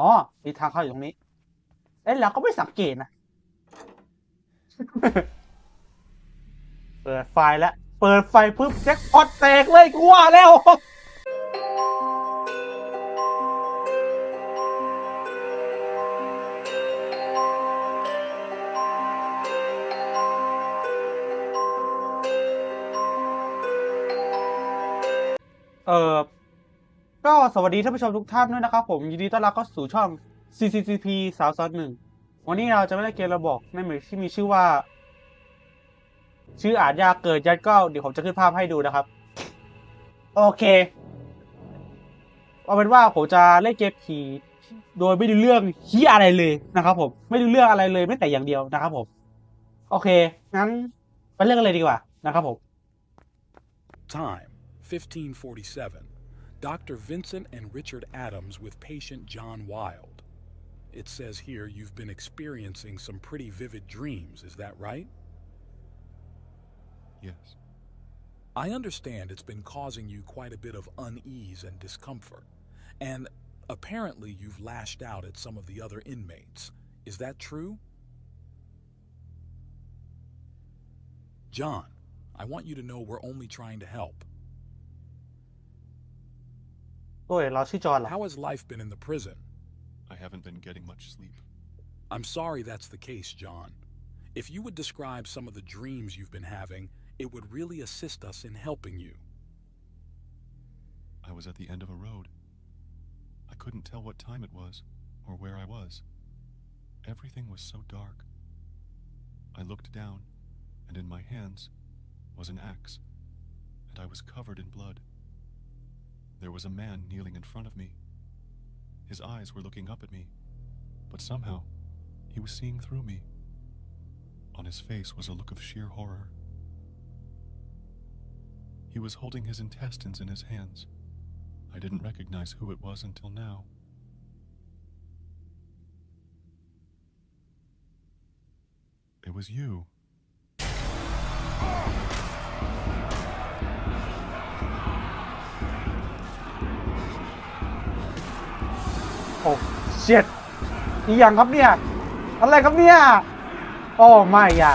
อ๋อ มีทางเข้าอยู่ตรงนี้ เอ้ยเราก็ไม่สังเกตนะ เปิดไฟแล้ว เปิดไฟปุ๊บแจ็คพอตแตกเลยกูว่าแล้ว เออ ก็สวัสดีท่านผู้ชมทุกท่านด้วยนะครับผมยินดีต้อนรับเข้าสู่ช่อง CCTP สาวซอนหนึ่งวันนี้เราจะไม่ได้เกมระบอกในหมายที่มีชื่อว่า ชื่ออาจยากเกิดยัดก็เดี๋ยวผมจะขึ้นภาพให้ดูนะครับ โอเค เอาเป็นว่าผมจะเล่นเกมผีโดยไม่ดูเรื่องเฮียอะไรเลยนะครับ ผม ไม่ดูเรื่องอะไรเลยไม่แต่อย่างเดียวนะครับ ผม โอเค งั้นไปเรื่องกันเลยดีกว่านะครับผม Time 1547. Dr. Vincent and Richard Adams with patient John Wild. It says here you've been experiencing some pretty vivid dreams, is that right? Yes. I understand it's been causing you quite a bit of unease and discomfort, and apparently you've lashed out at some of the other inmates. Is that true? John, I want you to know we're only trying to help. How has life been in the prison? I haven't been getting much sleep. I'm sorry that's the case, John. If you would describe some of the dreams you've been having, it would really assist us in helping you. I was at the end of a road. I couldn't tell what time it was or where I was. Everything was so dark. I looked down, and in my hands was an axe, and I was covered in blood. There was a man kneeling in front of me. His eyes were looking up at me, but somehow he was seeing through me. On his face was a look of sheer horror. He was holding his intestines in his hands. I didn't recognize who it was until now. It was you. โอ้เช็ดอีหยังครับเนี่ย อะไรครับเนี่ย โอ้ไม่อะ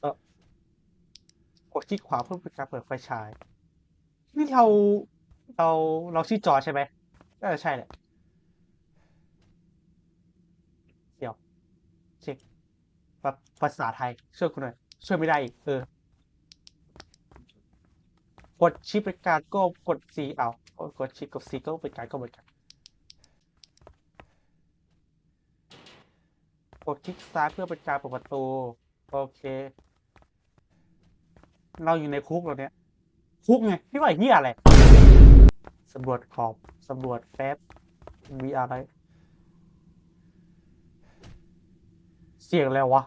เออกดที่ขวาเพื่อเป็นการเปิดไฟฉาย นี่เรา เรา เราชื่อจอใช่ไหมเออใช่แหละ เดี๋ยว เช็คภาษาไทยช่วยคุณหน่อย ช่วยไม่ได้อีกเออกดชิปเป็นการก็กด C เอากดชิปกับ C ก็เป็นการก็เหมือนกันกดคลิกซ้ายเพื่อเป็นการเปิดประตู โอเค เราอยู่ในคุกแล้วเนี่ยคุกไงพี่ว่าเฮียอะไรสำรวจขอบสำรวจแฟบมีอะไร เสียงแล้ววะ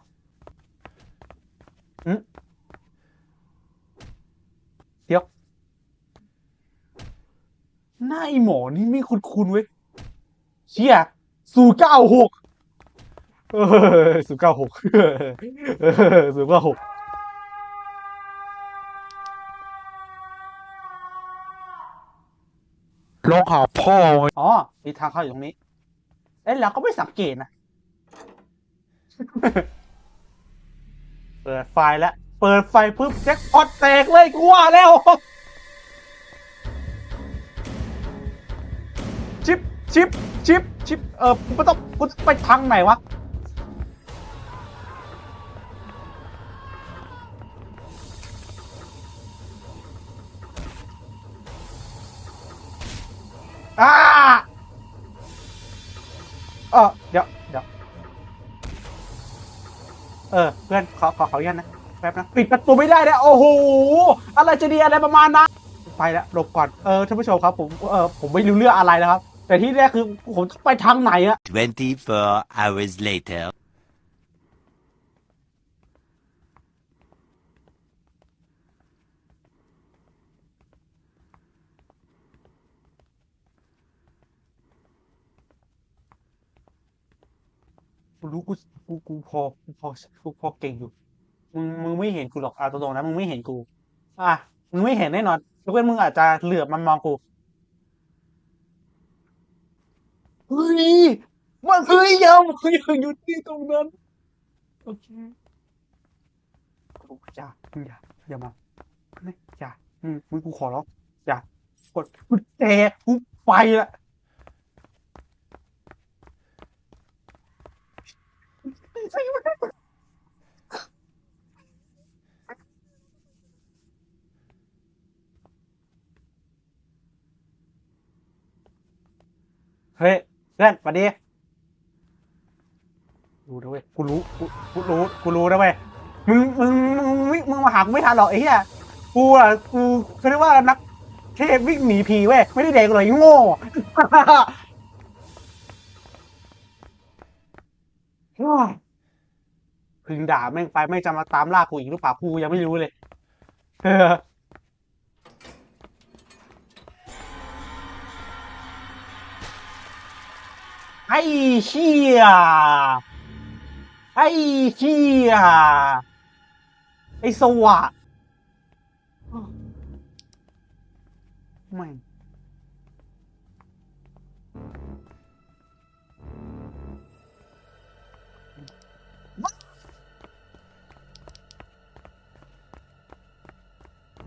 อืมเดี๋ยว หน้าไอหมอนี่ไม่คุ้นๆเว้ย เชี่ยศูนย์เก้าหกเออศูนย์เก้าหกเออศูนย์เก้าหกลงหาพ่อ อ๋อ มีทางเข้าอยู่ตรงนี้ เอ้ยเราก็ไม่สังเกตนะ เปิดไฟแล้ว เปิดไฟปุ๊บแจ็คพอตแตกเลยกูว่าแล้ว ชิปชิปชิปชิปเออกูไม่ต้องกูไปทางไหนวะ เออเพื่อนขอขอขออนุญาตนะแป๊บนะปิดประตูไม่ได้นะโอ้โหอะไรจะดีอะไรประมาณนั้นไปแล้วหลบก่อนเออท่านผู้ชมครับผมเออผมไม่รู้เรื่องอะไรนะครับ แต่ที่แรกคือผมต้องไปทางไหนอะ24 hours later. กูรู้กู กูกูพอกูพอกูพอเก่งอยู่กูมึงมึงไม่เห็นกูหรอกเอาตรงๆนะมึงไม่เห็นกู อะมึงไม่เห็นแน่นอนยกเว้นมึงอาจจะเหลือบมันมองกูเฮ้ยมันเฮ้ยอยามึงอย่าหยุดที่ตรงนั้นโอเคอย่ามึงอย่าอย่ามาไม่อย่ามึงมึงกูขอร้องอย่ากดกุญแจกูไปละ เฮ้ยเพื่อนสวัสดี รู้นะเว้ยกูรู้กูกูรู้กูรู้นะเว้ยมึงมึงมึงวิ่งมึงมาหากูไม่ทันหรอกไอ้เหี้ยกูอะกูเขาเรียกว่านักเทพวิ่งหนีผีเว้ยไม่ได้เด็กหรอกไอ้โง่ พึงด่าแม่งไปไม่งจะมาตามล่ากูอีกหรือเปล่ากูยังไม่รู้เลย เออไอ้เชี่ยไอ้เชี่ยไอ้สวะไม่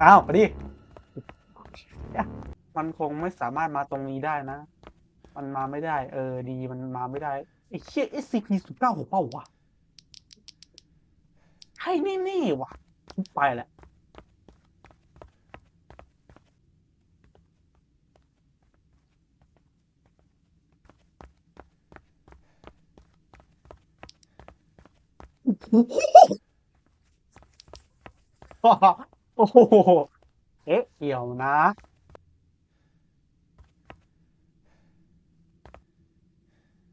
อ้าวพอดีมันคงไม่สามารถมาตรงนี้ได้นะ มันมาไม่ได้ เออ ดี มันมาไม่ได้ ไอ้เชี่ย SCP ศูนย์เก้าหกเป้าวะให้แน่ๆวะไปแหละ โอ้โห เอ๊ะเกี่ยวนะ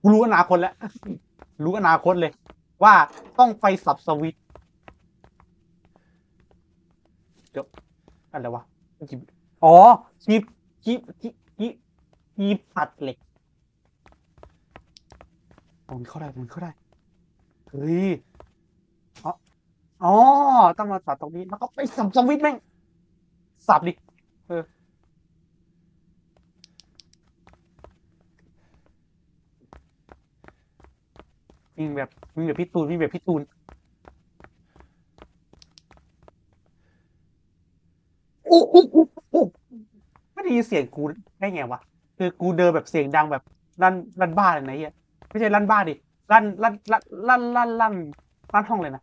กูรู้อนาคตแล้ว รู้อนาคตเลย ว่าต้องไฟสับสวิตเดี๋ยวอะไรวะจิบอ๋อจีบจีบจีบจีบจีบผัดเหล็กมันเข้าได้มันเข้าได้ เฮ้ย อ๋อ ต้องมาสับตรงนี้ แล้วก็ไปสับสวิตช์แม่ง สับดิ เออ วิ่งแบบวิ่งแบบพี่ตูนวิ่งแบบพี่ตูน โอ้โหโอ้โหไม่ได้ยินเสียงกูได้ไงวะ คือกูเดินแบบเสียงดังแบบลั่นลั่นบ้านเลยนะเฮียไม่ใช่ลั่นบ้านดิรันลั่นลั่นลั่นลั่นลั่นลั่นห้องเลยนะ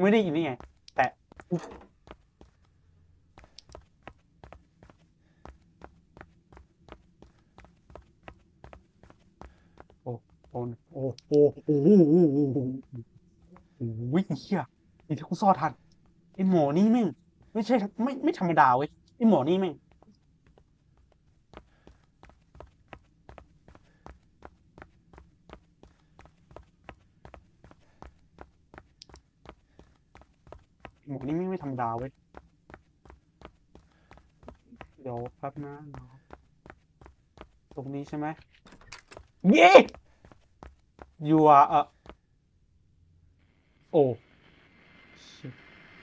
ไม่ได้ยินนี่ไง แต่ โอ้โอ้โอ้โอ้โอ้โหโอ้โหโอ้ยเฮียนี่ที่กูซ่อทันไอหมอนี่แม่งไม่ใช่ ไม่ไม่ธรรมดาเว้ยไอหมอนี่แม่ง หมวกนี่ไม่ไม่ธรรมดาเว้ย เดี๋ยวแป๊บนะเดี๋ยวตรงนี้ใช่ไหมเย้ยูอะเออโอ้ shit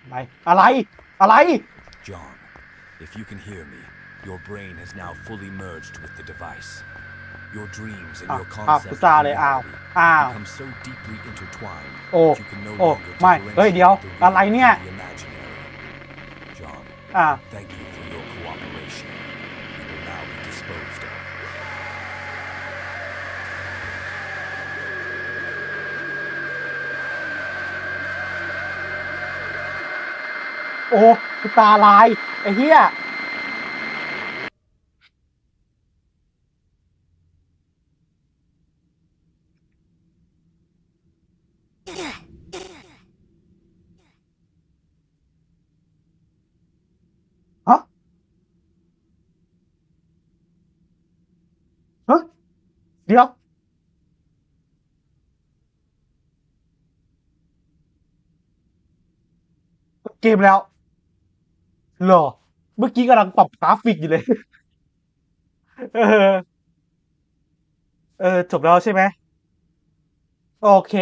อะไรอะไร อะไร John, if you can hear me, your brain has now fully merged with the device. Your dreams and อ่ะ your อ่ะ concept พุ of ซาเลยอ้าว reality อ้าว become so deeply intertwined โอ้ that you can no โอ้ longer ไม่ เฮ้ย เดี๋ยว differentiate the อะไร real เนี่ย from the imaginary. John, อ่า thank you for your cooperation. You will now be disposed of. โอ้กูตาลาย ไอ้เหี้ย เดี๋ยวเกมแล้วหรอ เมื่อกี้กำลังปรับกราฟิกอยู่เลย เออ เออ จบแล้วใช่ไหม โอเค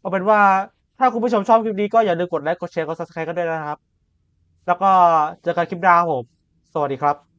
เอาเป็นว่าถ้าคุณผู้ชมชอบคลิปนี้ก็อย่าลืมกดไลค์ กดแชร์ กด subscribe กันด้วยนะครับ แล้วก็เจอกันคลิปหน้าผม สวัสดีครับ